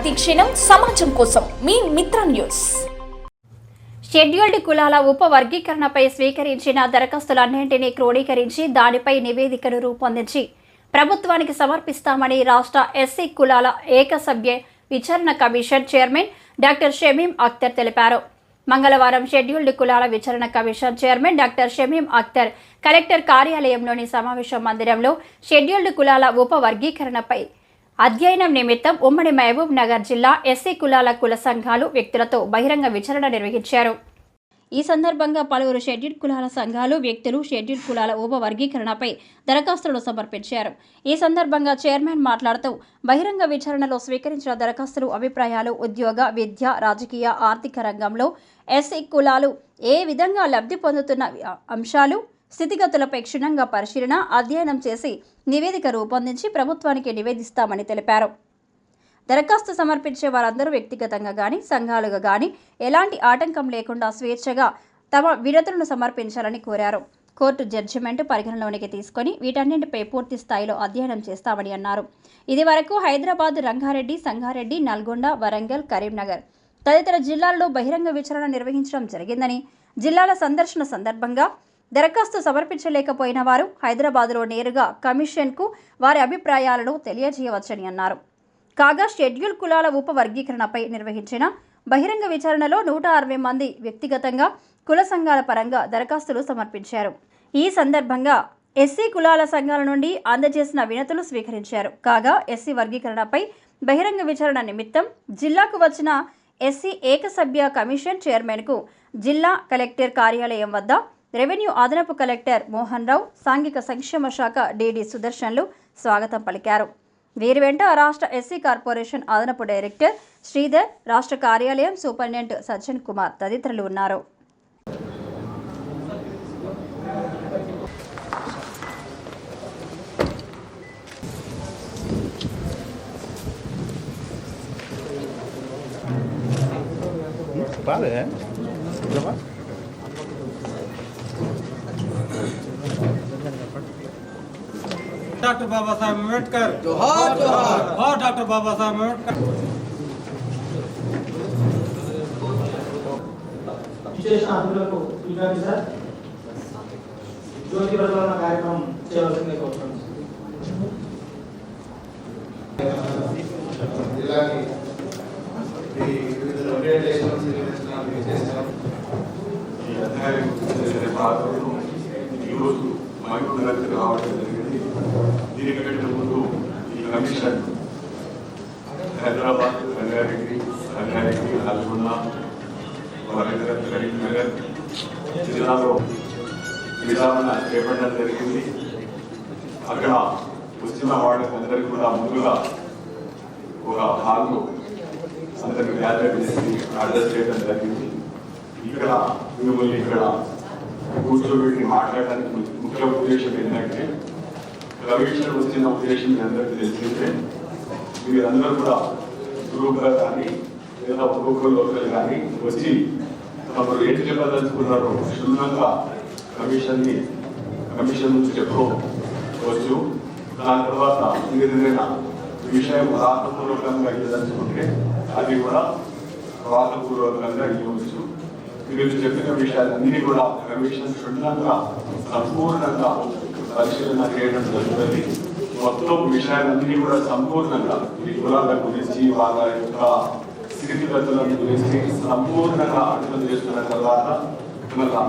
ప్రతిక్షణం సమాజం కోసం మీ మిత్ర న్యూస్. షెడ్యూల్డ్ కులాల ఉపవర్గీకరణపై స్వీకరించిన దరఖాస్తులన్నింటినీ క్రోడీకరించి దానిపై నివేదికను రూపొందించి ప్రభుత్వానికి సమర్పిస్తామని రాష్ట్ర ఎస్సీ కులాల ఏకసభ్య విచారణ commission chairman doctor Shamim Akhtar తెలిపారు. మంగళవారం షెడ్యూల్డ్ కులాల విచారణ commission chairman doctor Shamim Akhtar collector కార్యాలయంలోని సమావేశ మందిరంలో షెడ్యూల్డ్ కులాల ఉపవర్గీకరణపై అధ్యయనం నిమిత్తం ఉమ్మడి మహబూబ్ నగర్ జిల్లా ఎస్సీ కులాల కుల సంఘాలు వ్యక్తులతో బహిరంగ విచారణ నిర్వహించారు. ఈ సందర్భంగా పలువురు షెడ్యూల్ కులాల సంఘాలు వ్యక్తులు షెడ్యూల్ కులాల ఉప వర్గీకరణపై దరఖాస్తులు సమర్పించారు. ఈ సందర్భంగా చైర్మన్ మాట్లాడుతూ బహిరంగ విచారణలో స్వీకరించిన దరఖాస్తులు అభిప్రాయాలు ఉద్యోగ విద్య రాజకీయ ఆర్థిక రంగంలో ఎస్సీ కులాలు ఏ విధంగా లబ్ధి పొందుతున్న అంశాలు స్థితిగతులపై క్షుణ్ణంగా పరిశీలన అధ్యయనం చేసి నివేదిక రూపొందించి ప్రభుత్వానికి నివేదిస్తామని తెలిపారు. దరఖాస్తు సమర్పించే వారందరూ వ్యక్తిగతంగా కానీ సంఘాలుగా కానీ ఎలాంటి ఆటంకం లేకుండా స్వేచ్ఛగా తమ వినతులను సమర్పించాలని కోరారు. కోర్టు జడ్జిమెంట్ పరిగణలోనికి తీసుకొని వీటన్నింటిపై పూర్తి స్థాయిలో అధ్యయనం చేస్తామని అన్నారు. ఇది వరకు హైదరాబాద్ రంగారెడ్డి సంగారెడ్డి నల్గొండ వరంగల్ కరీంనగర్ తదితర జిల్లాల్లో బహిరంగ విచారణ నిర్వహించడం జరిగిందని జిల్లాల సందర్శన సందర్భంగా దరఖాస్తు సమర్పించలేకపోయిన వారు హైదరాబాద్లో నేరుగా కమిషన్కు వారి అభిప్రాయాలను తెలియజేయవచ్చని అన్నారు. కాగా షెడ్యూల్ కులాల ఉపవర్గీకరణపై నిర్వహించిన బహిరంగ విచారణలో నూట అరవై మంది వ్యక్తిగతంగా కుల సంఘాల పరంగా దరఖాస్తులు సమర్పించారు. ఈ సందర్భంగా ఎస్సీ కులాల సంఘాల నుండి అందజేసిన వినతులు స్వీకరించారు. కాగా ఎస్సీ వర్గీకరణపై బహిరంగ విచారణ నిమిత్తం జిల్లాకు వచ్చిన ఎస్సీ ఏకసభ్య కమిషన్ చైర్మన్కు జిల్లా కలెక్టర్ కార్యాలయం వద్ద రెవెన్యూ అదనపు కలెక్టర్ మోహన్ రావు సాంఘిక సంక్షేమ శాఖ డీడీ సుదర్శన్లు స్వాగతం పలికారు. వీరి వెంట రాష్ట్ర ఎస్సీ కార్పొరేషన్ అదనపు డైరెక్టర్ శ్రీధర్ రాష్ట్ర కార్యాలయం సూపరింటెండెంట్ సజ్జన్ కుమార్ తదితరులు ఉన్నారు. Vale, ¿eh? Doctor Baba Saheb Ambedkar जोहार जोहार जोहार डॉक्टर बाबा साहेब अम्बेडकर విశేషణ అతిథులకు స్వీకరించి సార్ జ్యోతి ప్రజ్వలన కార్యక్రమం చేయవలసిందే కోరుతున్నాను జిల్లాకి ఈ వివిధ ఓరియంటేషన్స్ నిర్వహించడానికి చేశాం ఈ కమిషన్ హైదరాబాద్ రంగారెడ్డి రంగారెడ్డి నల్గొండ వరంగల్ కరీంనగర్ జిల్లాలో విధానం చేపట్టడం జరిగింది. అక్కడ వచ్చిన వాళ్ళకి అందరికీ కూడా ముందుగా ఒక హాల్లో అందరికి గ్యాదర్ చేసి అడ్రస్ చేయడం జరిగింది. ఇక్కడ మిమ్మల్ని ఇక్కడ కూర్చోబెట్టి మాట్లాడడానికి ముఖ్య ఉద్దేశం ఏంటంటే కమిషన్ వచ్చిన ఉద్దేశం మీ అందరికీ తెలిసిందే మీరందరూ కూడా గ్రూప్గా కానీ లేదా ఒక్కొక్క లోకల్ కానీ వచ్చి తమరు ఏం చెప్పదలుచుకున్నారో క్షుణ్ణంగా కమిషన్ని కమిషన్ నుంచి చెప్పుకోవచ్చు. దాని తర్వాత మీరు ఏదైనా విషయం రాతపూర్వకంగా ఇవ్వదలుచుకుంటే అది కూడా రాతపూర్వకంగా ఇవ్వచ్చు. మీరు చెప్పిన విషయాలన్నీ కూడా కమిషన్ క్షుణ్ణంగా సంపూర్ణంగా పరిశీలన చేయడం జరుగుతుంది. మొత్తం విషయాలన్నీ కూడా సంపూర్ణంగా ఈ కులాల గురించి వాళ్ళ యొక్క స్థితిగతుల గురించి సంపూర్ణంగా అర్థం చేసుకున్న తర్వాత మళ్ళా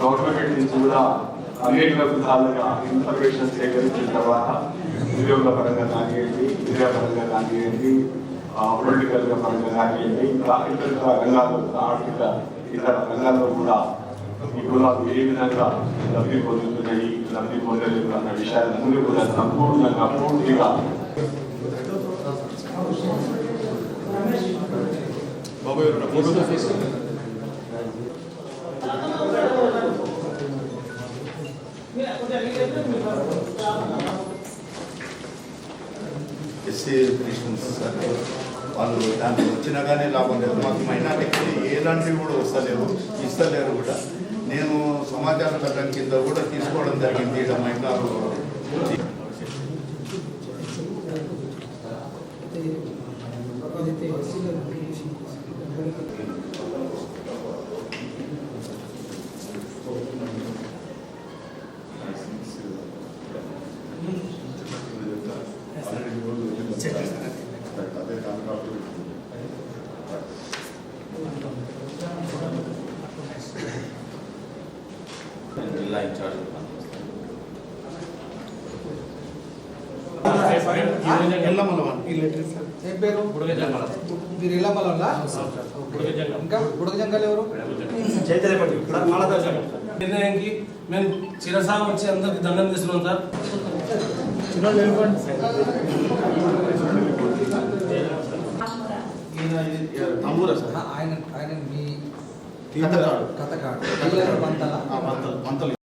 గవర్నమెంట్ నుంచి కూడా అనేక విధాలుగా ఇన్ఫర్మేషన్ సేకరించిన తర్వాత ఉద్యోగుల పరంగా కానివ్వండి విద్యా పరంగా కానివ్వండి పొలిటికల్ పరంగా కానివ్వండి ఇంకా ఇతర రంగాల్లో ఆర్థిక ఇతర రంగాల్లో కూడా ఇప్పుడు మాకు ఏ విధంగా లబ్ధి పొందుతున్నాయి లబ్ధి పొందలేదు అన్న విషయాలన్నీ కూడా సంపూర్ణంగా పూర్తిగా ఎస్సీ క్రిస్టియన్స్ సార్ వాళ్ళు దాంట్లో వచ్చినా కానీ లాభం లేదు. మాకు మైనార్టీకి ఎలాంటివి కూడా వస్తలేవు ఇస్తలేరు కూడా. నేను సమాచార చట్టం కింద కూడా తీసుకోవడం జరిగింది. ఇక్కడ మైనారు ఏదైతే అదే కాంట్రాక్ట్ జిల్లా ఇన్ఛార్జ్ మీరు ఇలా మళ్ళా ఇంకా బుడగ జంగాలు ఎవరు? నిర్ణయానికి మేము చిరసా వచ్చి అందరికి దండం చేస్తున్నాం సార్. తమ్మురా సార్. ఆయన ఆయన మీ కథకాడు. కథ పంతలు పంతలు